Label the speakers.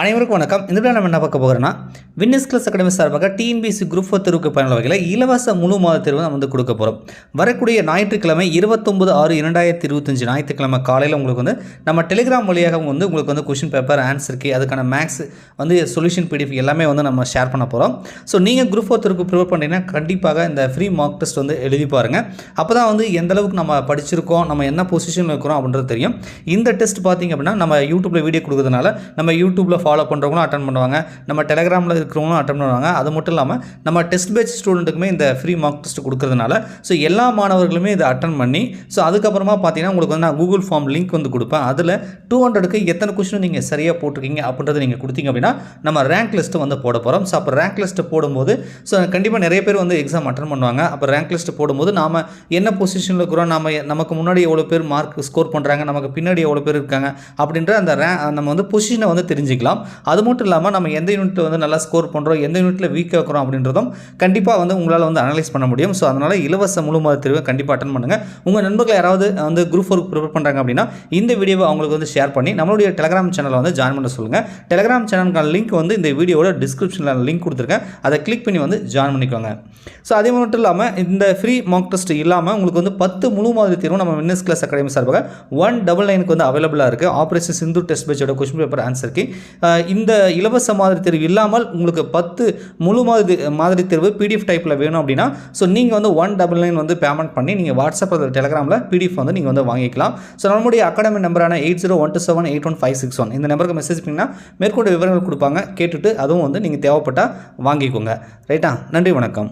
Speaker 1: அனைவருக்கும் வணக்கம். இந்த வீடியோ நம்ம என்ன பார்க்க போகிறோம்னா வின்னஸ் கிளாஸ் அகாடமி சார்பாக டிஎன்பிசி குரூப் ஃபோர் தேர்வுக்கு பயனுள்ள வகையில் இலவச முழு மாத தேர்வு நம்ம வந்து கொடுக்க போகிறோம் வரக்கூடிய ஞாயிற்றுக்கிழமை இருபத்தொம்பது ஆறு இரண்டாயிரத்தி இருபத்தஞ்சு ஞாயிற்றுக்கிழமை காலையில் உங்களுக்கு வந்து நம்ம டெலிகிராம் வழியாக வந்து உங்களுக்கு வந்து கொஷின் பேப்பர் ஆன்சர் கே அதுக்கான மேக்ஸ் வந்து சொல்யூஷன் பிடிஎஃப் எல்லாமே வந்து நம்ம ஷேர் பண்ண போகிறோம் ஸோ நீங்கள் குரூப் ஃபோர் தேர்வுக்கு ப்ரிப்பேர் பண்ணிங்கன்னா கண்டிப்பாக இந்த ஃப்ரீ மார்க் டெஸ்ட் வந்து எழுதி பாருங்கள் அப்போ தான் வந்து எந்த அளவுக்கு நம்ம படிச்சிருக்கோம் நம்ம என்ன பொசிஷனில் இருக்கிறோம் அப்படின்றது தெரியும். இந்த டெஸ்ட் பார்த்தீங்க அப்படின்னா நம்ம யூடியூப்பில் வீடியோ கொடுக்கறதுனால நம்ம யூடியூப்பில் ஃபாலோ பண்ணுறவங்களும் அட்டன் பண்ணுவாங்க. நம்ம டெலகிராமில் இருக்கிறவங்களும் அட்டன் பண்ணுவாங்க. அது மட்டும் இல்லாமல் நம்ம டெஸ்ட் பேட்ச் ஸ்டூடெண்ட்டுக்குமே இந்த ஃப்ரீ மார்க் டெஸ்ட் கொடுக்கறதுனால ஸோ எல்லா மாணவர்களுமே இதை அட்டன் பண்ணி ஸோ அதுக்கப்புறமா பார்த்தீங்கன்னா உங்களுக்கு வந்து நான் கூகுள் ஃபார்ம் லிங்க் வந்து கொடுப்பேன். அதில் டூ ஹண்ட்ரடுக்கு எத்தனை கொஸ்டின் நீங்கள் சரியாக போட்டிருக்கீங்க அப்படின்றத நீங்கள் கொடுத்தீங்க அப்படின்னா நம்ம ரேங்க் லிஸ்ட்டு வந்து போட போகிறோம் ஸோ அப்போ ரேங்க் லிஸ்ட்டு போடும்போது ஸோ கண்டிப்பாக நிறைய பேர் வந்து எக்ஸாம் அட்டன் பண்ணுவாங்க. அப்போ ரேங்க் லிஸ்ட்டு போடும்போது நாம் என்ன பொசிஷனில் இருக்கிறோம் நாம நமக்கு முன்னாடி எவ்வளோ பேர் மார்க் ஸ்கோர் பண்ணுறாங்க நமக்கு பின்னாடி எவ்வளோ பேர் இருக்காங்க அப்படின்ற அந்த ரே நம்ம வந்து பொசிஷனை வந்து தெரிஞ்சுக்கலாம். அது மட்டும் இல்லாமல் நம்ம எந்த யூனிட் வந்து நல்லா ஸ்கோர் பண்ணுறோம் எந்த யூனிட்டில் வீக்காக இருக்கிறோம் அப்படின்றதும் கண்டிப்பாக வந்து உங்களால் வந்து அனலைஸ் பண்ண முடியும். ஸோ அதனால் இலவச முழு மாத தேர்வை கண்டிப்பாக அட்டன் பண்ணுங்கள் உங்கள் நண்பர்கள் யாராவது வந்து குரூப் ஒர்க் ப்ரிப்பேர் பண்ணுறாங்க அப்படின்னா இந்த வீடியோவை அவங்களுக்கு வந்து ஷேர் பண்ணி நம்மளுடைய டெலகிராம் சேனலை வந்து ஜாயின் பண்ண சொல்லுங்கள் டெலகிராம் சேனலுக்கான லிங்க் வந்து இந்த வீடியோவோட டிஸ்கிரிப்ஷனில் லிங்க் கொடுத்துருக்கேன். அதை கிளிக் பண்ணி வந்து ஜாயின் பண்ணிக்கோங்க. ஸோ அதே மட்டும் இல்லாமல் இந்த ஃப்ரீ மார்க் டெஸ்ட் இல்லாமல் உங்களுக்கு வந்து பத்து முழு மாதிரி தேர்வு நம்ம வின்னஸ் கிளாஸ் அகாடமி சார்பாக ஒன் டபுள் நைனுக்கு வந்து அவைலபிளாக இருக்குது ஆப்ரேஷன் சிந்து டெஸ்ட் பேச்சோட கொஸ்டின் பேப்பர் ஆன்சருக்கு இந்த இலவச மாதிரி தேர்வு இல்லாமல் உங்களுக்கு பத்து முழு மாதிரி மாதிரி தேர்வு பிடிஎஃப் டைப்பில் வேணும் அப்படின்னா ஸோ நீங்கள் வந்து ஒன் டபுள் நைன் வந்து பேமெண்ட் பண்ணி நீங்கள் வாட்ஸ்அப் அல்லது பிடிஎஃப் வந்து நீங்கள் வந்து வாங்கிக்கலாம். ஸோ நம்மளுடைய academy நம்பரான eight zero one two seven eight one five six one இந்த நம்பருக்கு மெசேஜ் பண்ணிங்கன்னா மேற்கொண்டு விவரங்கள் கொடுப்பாங்க கேட்டுட்டு அதுவும் வந்து நீங்கள் தேவைப்பட்டால் வாங்கிக்கோங்க. ரைட்டா நன்றி வணக்கம்.